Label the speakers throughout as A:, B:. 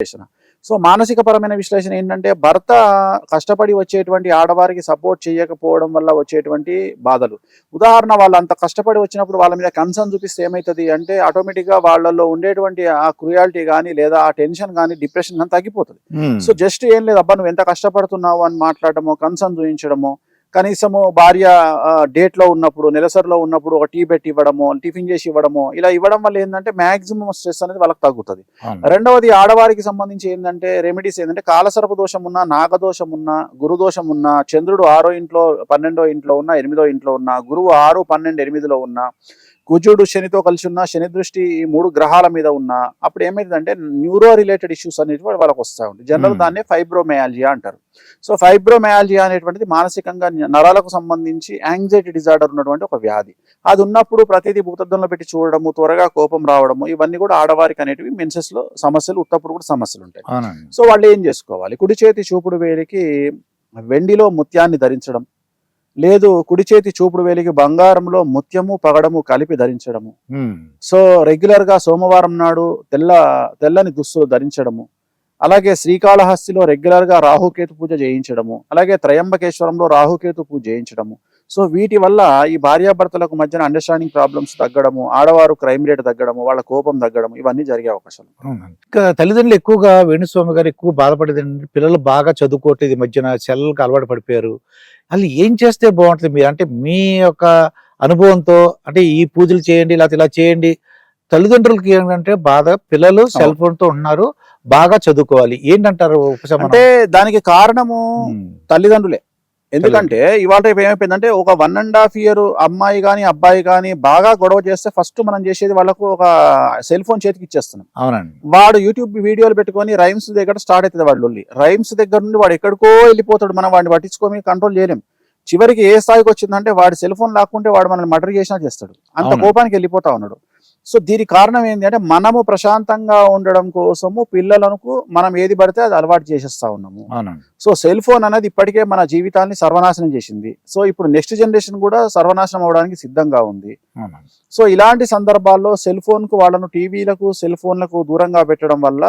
A: విశ్లేషణ. సో మానసిక పరమైన విశ్లేషణ ఏంటంటే భర్త కష్టపడి వచ్చేటువంటి ఆడవారికి సపోర్ట్ చేయకపోవడం వల్ల వచ్చేటువంటి బాధలు. ఉదాహరణ వాళ్ళు అంత కష్టపడి వచ్చినప్పుడు వాళ్ళ మీద కన్సర్న్ చూపిస్తే ఏమవుతుంది అంటే ఆటోమేటిక్గా వాళ్ళలో ఉండేటువంటి ఆ క్రుయాలిటీ కానీ లేదా ఆ టెన్షన్ కానీ డిప్రెషన్ కానీ తగ్గిపోతుంది. సో జస్ట్ ఏం లేదు అబ్బా నువ్వు ఎంత కష్టపడుతున్నావు అని మాట్లాడటము కన్సర్న్ చూపించడము కనీసము భార్య డేట్లో ఉన్నప్పుడు నెలసరిలో ఉన్నప్పుడు ఒక టీ పెట్టి ఇవ్వడము టిఫిన్ చేసి ఇవ్వడము ఇలా ఇవ్వడం వల్ల ఏంటంటే మాక్సిమం స్ట్రెస్ అనేది వాళ్ళకి తగ్గుతుంది. రెండవది ఆడవారికి సంబంధించి ఏంటంటే రెమెడీస్ ఏంటంటే కాలసర్ప దోషం ఉన్నా నాగదోషం ఉన్నా గురుదోషం ఉన్నా చంద్రుడు ఆరో ఇంట్లో పన్నెండో ఇంట్లో ఉన్నా ఎనిమిదో ఇంట్లో ఉన్నా గురువు ఆరు పన్నెండు ఎనిమిదిలో ఉన్నా కుజుడు శనితో కలిసి ఉన్న శని దృష్టి ఈ మూడు గ్రహాల మీద ఉన్న అప్పుడు ఏమైందంటే న్యూరో రిలేటెడ్ ఇష్యూస్ అనేవి వాళ్ళకి వస్తూ ఉంటాయి. జనరల్. దాన్ని ఫైబ్రోమయాలజియా అంటారు. సో ఫైబ్రోమయాలజియా అనేటువంటిది మానసికంగా నరాలకు సంబంధించి యాంగ్జైటీ డిజార్డర్ ఉన్నటువంటి ఒక వ్యాధి. అది ఉన్నప్పుడు ప్రతిదీ భూతద్దంలో పెట్టి చూడడము త్వరగా కోపం రావడము ఇవన్నీ కూడా ఆడవారికి అనేటివి మెన్సెస్లో సమస్యలు ఉత్తప్పుడు కూడా సమస్యలు ఉంటాయి. సో వాళ్ళు ఏం చేసుకోవాలి? కుడి చేతి చూపుడు వేలికి వెండిలో ముత్యాన్ని ధరించడం లేదు కుడి చేతి చూపుడు వేలికి బంగారంలో ముత్యము పగడము కలిపి ధరించడము. సో రెగ్యులర్గా సోమవారం నాడు తెల్ల తెల్లని దుస్తులు ధరించడము. అలాగే శ్రీకాళహస్తిలో రెగ్యులర్గా రాహుకేతు పూజ చేయించడము. అలాగే త్రయంబకేశ్వరంలో రాహుకేతు పూజ చేయించడము. సో వీటి వల్ల ఈ భార్యాభర్తలకు మధ్యన అండర్స్టాండింగ్ ప్రాబ్లమ్స్ తగ్గడము ఆడవారు క్రైమ్ రేట్ తగ్గడము వాళ్ళ కోపం తగ్గడము ఇవన్నీ జరిగే అవకాశాలు.
B: ఇంకా తల్లిదండ్రులు ఎక్కువగా వేణుస్వామి గారు ఎక్కువ బాధపడేది పిల్లలు బాగా చదువుకోవట్లేదు ఈ మధ్యన సెల్లలకు అలవాటు పడిపోయారు. అసలు ఏం చేస్తే బాగుంటుంది మీరు? అంటే మీ యొక్క అనుభవంతో అంటే ఈ పూజలు చేయండి లేకపోతే ఇలా చేయండి. తల్లిదండ్రులకి ఏంటంటే బాధ పిల్లలు సెల్ ఫోన్తో ఉన్నారు బాగా చదువుకోవాలి. ఏంటంటారు ఉపశమనం?
A: అంటే దానికి కారణము. తల్లిదండ్రులే. ఎందుకంటే ఇవాళ రేపు ఏమైపోయిందంటే ఒక వన్ అండ్ హాఫ్ ఇయర్ అమ్మాయి కానీ అబ్బాయి కానీ బాగా గొడవ చేస్తే ఫస్ట్ మనం చేసేది వాళ్ళకు ఒక సెల్ ఫోన్ చేతికి ఇచ్చేస్తున్నాం.
B: అవునండి.
A: వాడు యూట్యూబ్ వీడియోలు పెట్టుకొని రైమ్స్ దగ్గర స్టార్ట్ అవుతుంది లొల్లి. రైమ్స్ దగ్గర నుండి వాడు ఎక్కడికో వెళ్ళిపోతాడు మనం వాడిని పట్టించుకొని కంట్రోల్ చేయలేం. చివరికి ఏ స్థాయికి వచ్చిందంటే వాడి సెల్ ఫోన్ లాక్కుంటే వాడు మనల్ని మర్డర్ చేసినా చేస్తాడు. అంత. కోపానికి వెళ్ళిపోతా ఉన్నాడు. సో దీనికి కారణం ఏంటి అంటే మనము ప్రశాంతంగా ఉండడం కోసము పిల్లలకు మనం ఏది పడితే అది అలవాటు చేసేస్తా ఉన్నాము. సో సెల్ ఫోన్ అనేది ఇప్పటికే మన జీవితాన్ని సర్వనాశనం చేసింది. సో ఇప్పుడు నెక్స్ట్ జనరేషన్ కూడా సర్వనాశనం అవడానికి సిద్ధంగా ఉంది. సో ఇలాంటి సందర్భాల్లో సెల్ ఫోన్కు వాళ్ళను టీవీలకు సెల్ ఫోన్లకు దూరంగా పెట్టడం వల్ల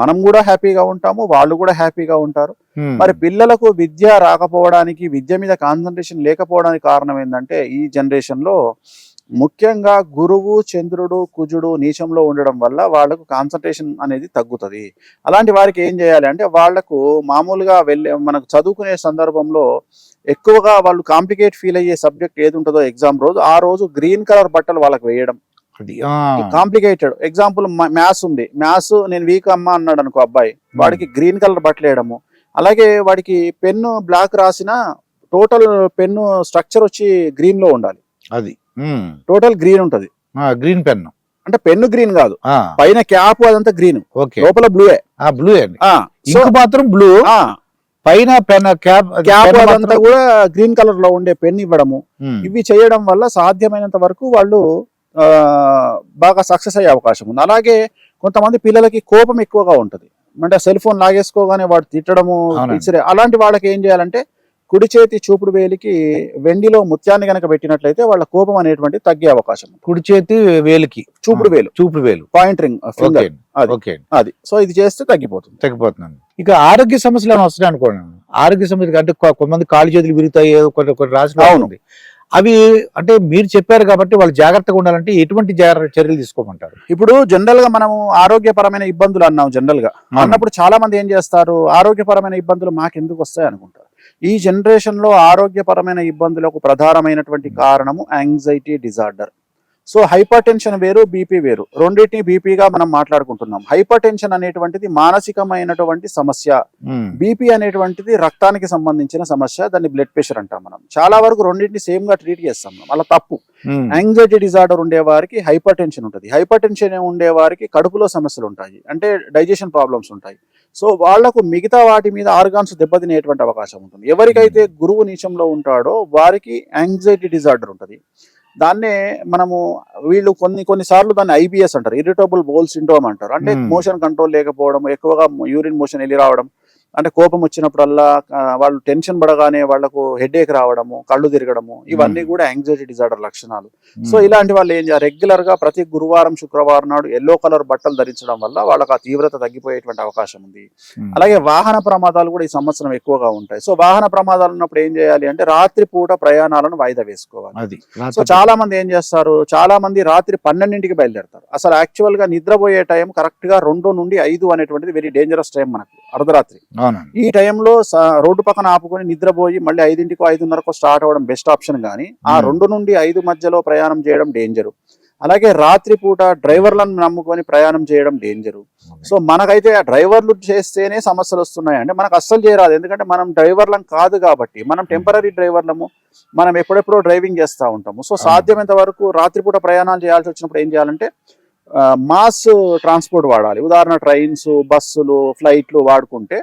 A: మనం కూడా హ్యాపీగా ఉంటాము వాళ్ళు కూడా హ్యాపీగా ఉంటారు. మరి పిల్లలకు విద్య రాకపోవడానికి విద్య మీద కాన్సన్ట్రేషన్ లేకపోవడానికి కారణం ఏంటంటే ఈ జనరేషన్లో ముఖ్యంగా గురువు చంద్రుడు కుజుడు నీచంలో ఉండడం వల్ల వాళ్ళకు కాన్సన్ట్రేషన్ అనేది తగ్గుతుంది. అలాంటి వారికి ఏం చేయాలి అంటే వాళ్ళకు మామూలుగా వెళ్ళే మనకు చదువుకునే సందర్భంలో ఎక్కువగా వాళ్ళు కాంప్లికేట్ ఫీల్ అయ్యే సబ్జెక్ట్ ఏది ఉంటుందో ఎగ్జామ్ రోజు ఆ రోజు గ్రీన్ కలర్ బట్టలు వాళ్ళకి వేయడం. కాంప్లికేటెడ్ ఎగ్జాంపుల్ మ్యాథ్స్ ఉంది. మ్యాథ్స్ నేను వీక్ అమ్మా అన్నాడు అనుకో అబ్బాయి వాడికి గ్రీన్ కలర్ బట్టలు వేయడము. అలాగే వాడికి పెన్ను బ్లాక్ రాసిన టోటల్ పెన్ను స్ట్రక్చర్ వచ్చి గ్రీన్లో ఉండాలి.
B: అది.
A: టోటల్ గ్రీన్ ఉంటది.
B: గ్రీన్ పెన్
A: అంటే పెన్ను గ్రీన్ కాదు. పైన క్యాప్ అదంతా గ్రీన్
B: ఓకే
A: లోపల బ్లూయే
B: ఆ బ్లూ అండి. ఇంక మాత్రం బ్లూ పైన పెన్ క్యాప్
A: క్యాప్ అదంతా కూడా గ్రీన్ కలర్లో ఉండే పెన్ ఇవ్వడము.
B: ఉమ్.
A: ఇవి చేయడం వల్ల సాధ్యమైనంత వరకు వాళ్ళు బాగా సక్సెస్ అయ్యే అవకాశం ఉంది. అలాగే కొంతమంది పిల్లలకి కోపం ఎక్కువగా ఉంటది. అంటే సెల్ ఫోన్ లాగేసుకోగానే వాడు తిట్టడము అలాంటి వాళ్ళకి ఏం చేయాలంటే కుడి చేతి చూపుడు వేలికి వెండిలో ముత్యాన్ని గనక పెట్టినట్లయితే వాళ్ళ కోపం అనేటువంటి తగ్గే అవకాశం.
B: కుడి చేతి వేలికి.
A: చూపుడు వేలు.
B: చూపుడు వేలు.
A: Point ring finger. అది.
B: ఓకే అండి.
A: అది. సో ఇది చేస్తే తగ్గిపోతుంది.
B: తగ్గిపోతున్నాను ఇక ఆరోగ్య సమస్యలు ఏమైనా వస్తున్నాయి అనుకోండి. ఆరోగ్య సమస్యలు అంటే కొంతమంది కాలు చేతులు విరుగుతాయి కొన్ని కొన్ని. ఉంది అవి అంటే మీరు చెప్పారు కాబట్టి వాళ్ళు జాగ్రత్తగా ఉండాలంటే ఎటువంటి జాగ్రత్త చర్యలు తీసుకోమంటారు?
A: ఇప్పుడు జనరల్గా మనము ఆరోగ్యపరమైన ఇబ్బందులు అన్నాం జనరల్గా అన్నప్పుడు చాలా మంది ఏం చేస్తారు? ఆరోగ్యపరమైన ఇబ్బందులు మాకెందుకు వస్తాయి అనుకుంటారు. ఈ జనరేషన్లో ఆరోగ్యపరమైన ఇబ్బందులకు ప్రధానమైనటువంటి కారణము anxiety disorder so hypertension వేరు బీపీ వేరు. రెండింటిని బీపీగా మనం మాట్లాడుకుంటున్నాం. హైపర్ టెన్షన్ అనేటువంటిది మానసికమైనటువంటి సమస్య. బీపీ అనేటువంటిది రక్తానికి సంబంధించిన సమస్య దాన్ని బ్లడ్ ప్రెషర్ అంటాం మనం. చాలా వరకు రెండింటిని సేమ్గా ట్రీట్ చేస్తాం మనం. అలా తప్పు. యాంగ్జైటీ డిజార్డర్ ఉండే వారికి హైపర్ టెన్షన్ ఉంటుంది. హైపర్ టెన్షన్ ఉండే వారికి కడుపులో సమస్యలు ఉంటాయి. అంటే డైజెషన్ ప్రాబ్లమ్స్ ఉంటాయి. సో వాళ్ళకు మిగతా వాటి మీద ఆర్గాన్స్ దెబ్బతినేటువంటి అవకాశం ఉంటుంది. ఎవరికైతే గురువు నీచంలో ఉంటాడో వారికి యాంగ్జైటీ డిజార్డర్ ఉంటుంది. దాన్నే మనము వీళ్ళు కొన్ని కొన్ని సార్లు దాన్ని ఐబిఎస్ అంటారు. ఇరిటబుల్ బోల్ సిండ్రోమ్ అంటారు. అంటే. మోషన్ కంట్రోల్ లేకపోవడం ఎక్కువగా యూరిన్ మోషన్ వెళ్ళి రావడం అంటే కోపం వచ్చినప్పుడల్లా వాళ్ళు టెన్షన్ పడగానే వాళ్ళకు హెడేక్ రావడము కళ్ళు తిరగడము ఇవన్నీ. కూడా యాంగ్జైటీ డిజార్డర్ లక్షణాలు. సో ఇలాంటి వాళ్ళు ఏం చేయాలి రెగ్యులర్గా ప్రతి గురువారం శుక్రవారం నాడు ఎల్లో కలర్ బట్టలు ధరించడం వల్ల వాళ్ళకి ఆ తీవ్రత తగ్గిపోయేటువంటి అవకాశం ఉంది. అలాగే వాహన ప్రమాదాలు కూడా ఈ సంవత్సరం ఎక్కువగా ఉంటాయి. సో వాహన ప్రమాదాలు ఉన్నప్పుడు ఏం చేయాలి అంటే రాత్రి పూట ప్రయాణాలను వాయిదా వేసుకోవాలి. సో చాలా మంది ఏం చేస్తారు? చాలా మంది రాత్రి పన్నెండింటికి బయలుదేరతారు. అసలు యాక్చువల్గా నిద్రపోయే టైం కరెక్ట్గా రెండు నుండి ఐదు అనేటువంటిది వెరీ డేంజరస్ టైం మనకు. అర్ధరాత్రి. ఈ టైంలో రోడ్డు పక్కన ఆపుకొని నిద్రపోయి మళ్ళీ ఐదింటికో ఐదున్నరకో స్టార్ట్ అవ్వడం బెస్ట్ ఆప్షన్ కానీ ఆ. రెండు నుండి ఐదు మధ్యలో ప్రయాణం చేయడం డేంజరు. అలాగే రాత్రి పూట డ్రైవర్లను నమ్ముకొని ప్రయాణం చేయడం డేంజరు. సో మనకైతే ఆ డ్రైవర్లు చేస్తేనే సమస్యలు వస్తున్నాయి అంటే మనకు అస్సలు చేయరాదు. ఎందుకంటే మనం డ్రైవర్లం కాదు కాబట్టి మనం టెంపరీ డ్రైవర్లము. మనం ఎప్పుడెప్పుడో డ్రైవింగ్ చేస్తూ ఉంటాము. సో సాధ్యమైనంత వరకు రాత్రిపూట ప్రయాణాలు చేయాల్సి వచ్చినప్పుడు ఏం చేయాలంటే మాస్ ట్రాన్స్పోర్ట్ వాడాలి. ఉదాహరణ ట్రైన్స్ బస్సులు ఫ్లైట్లు వాడుకుంటే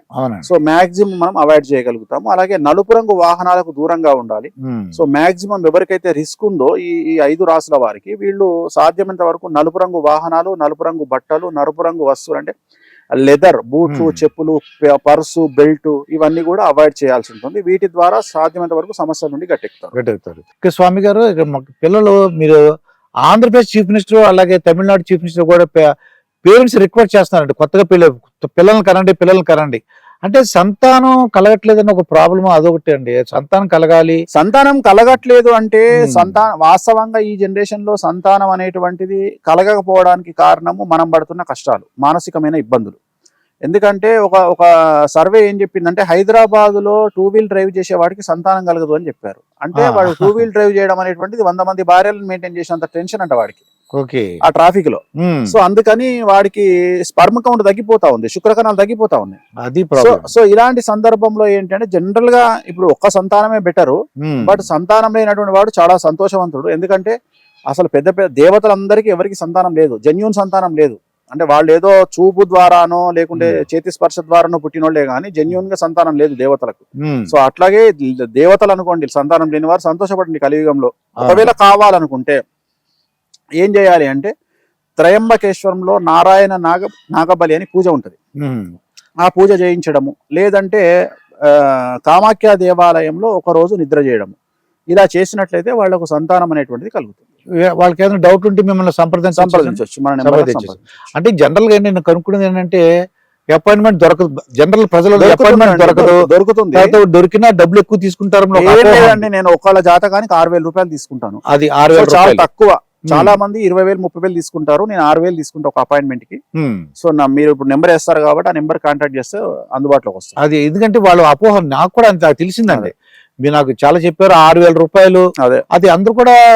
A: సో మాక్సిమం మనం అవాయిడ్ చేయగలుగుతాము. అలాగే నలుపు రంగు వాహనాలకు దూరంగా ఉండాలి. సో మాక్సిమం ఎవరికైతే రిస్క్ ఉందో ఈ ఈ ఐదు రాసుల వారికి వీళ్ళు సాధ్యమైనంత వరకు నలుపు రంగు వాహనాలు నలుపు రంగు బట్టలు నలుపు రంగు వస్తువులు అంటే లెదర్ బూట్లు. చెప్పులు పర్సు బెల్ట్ ఇవన్నీ కూడా అవాయిడ్ చేయాల్సి ఉంటుంది. వీటి ద్వారా సాధ్యమైనంత వరకు సమస్యల నుండి గట్టెక్కుతారు.
B: గట్టెక్కుతారు. స్వామి గారు పిల్లలు మీరు ఆంధ్రప్రదేశ్ చీఫ్ మినిస్టర్ అలాగే తమిళనాడు చీఫ్ మినిస్టర్ కూడా పేరెంట్స్ రిక్వెస్ట్ చేస్తున్నారండి కొత్తగా పిల్ల పిల్లల్ని కనండి పిల్లల్ని కనండి. అంటే సంతానం కలగట్లేదని ఒక ప్రాబ్లం అదొకటి అండి. సంతానం కలగాలి.
A: సంతానం కలగట్లేదు అంటే
B: Hmm.
A: సంతానం వాస్తవంగా ఈ జనరేషన్లో సంతానం అనేటువంటిది కలగకపోవడానికి కారణము మనం పడుతున్న కష్టాలు మానసికమైన ఇబ్బందులు. ఎందుకంటే ఒక ఒక సర్వే ఏం చెప్పిందంటే హైదరాబాద్లో టూ వీల్ డ్రైవ్ చేసే వాడికి సంతానం కలగదు అని చెప్పారు. అంటే. వాడు టూ వీల్ డ్రైవ్ చేయడం అనేటువంటిది వంద మంది భార్యలను మెయింటైన్ చేసినంత టెన్షన్ అంట వాడికి.
B: ఓకే.
A: ఆ
B: ట్రాఫిక్లో.
A: సో అందుకని వాడికి స్పర్మ్ కౌంట్ తగ్గిపోతా ఉంది శుక్రకణాలు తగ్గిపోతా ఉన్నాయి.
B: అది
A: సో ఇలాంటి సందర్భంలో ఏంటంటే జనరల్గా ఇప్పుడు ఒక్క సంతానమే బెటరు బట్ సంతానం లేనటువంటి వాడు చాలా సంతోషవంతుడు. ఎందుకంటే అసలు పెద్ద పెద్ద దేవతలందరికీ ఎవరికి సంతానం లేదు జెన్యున్ సంతానం లేదు. అంటే వాళ్ళు ఏదో చూపు ద్వారానో లేకుంటే
B: Hmm.
A: చేతి స్పర్శ ద్వారానో పుట్టినోళ్ళే కానీ జెన్యున్గా సంతానం లేదు దేవతలకు. సో అట్లాగే దేవతలు అనుకోండి సంతానం లేని వారు సంతోషపడండి కలియుగంలో. ఒకవేళ కావాలనుకుంటే ఏం చేయాలి అంటే త్రయంబకేశ్వరంలో నారాయణ నాగ నాగబలి అని పూజ ఉంటుంది. ఆ పూజ చేయించడము. లేదంటే కామాఖ్య దేవాలయంలో ఒక రోజు నిద్ర చేయడము. ఇలా చేసినట్లయితే వాళ్ళకు సంతానం అనేటువంటిది కలుగుతుంది.
B: వాళ్ళకి ఏదైనా డౌట్ ఉంటే మిమ్మల్ని సంప్రదించ
A: సంప్రదించవచ్చు. మన.
B: అంటే జనరల్గా నేను కనుక్కున్నది ఏంటంటే అపాయింట్మెంట్ దొరకదు జనరల్ ప్రజలకు అపాయింట్మెంట్ దొరకదు.
A: దొరుకుతుంది.
B: దొరికినా డబ్బులు ఎక్కువ తీసుకుంటారు
A: లేదండి. నేను ఒకళ్ళ జాతకానికి ఆరు వేల రూపాయలు తీసుకుంటాను.
B: అది ఆరు వేల
A: చాలా తక్కువ. చాలా మంది ఇరవై వేలు ముప్పై వేలు తీసుకుంటారు. నేను ఆరు వేలు తీసుకుంటా ఒక
B: అపాయింట్మెంట్కి.
A: సో నా మీరు ఇప్పుడు నెంబర్ వేస్తారు కాబట్టి ఆ నెంబర్ కాంటాక్ట్ చేస్తే అందుబాటులోకి వస్తుంది.
B: అది ఎందుకంటే వాళ్ళ అపోహ నాకు కూడా అంత తెలిసిందండి. మీరు నాకు చాలా చెప్పారు ఆరు వేల రూపాయలు.
A: అదే.
B: అది అందరూ కూడా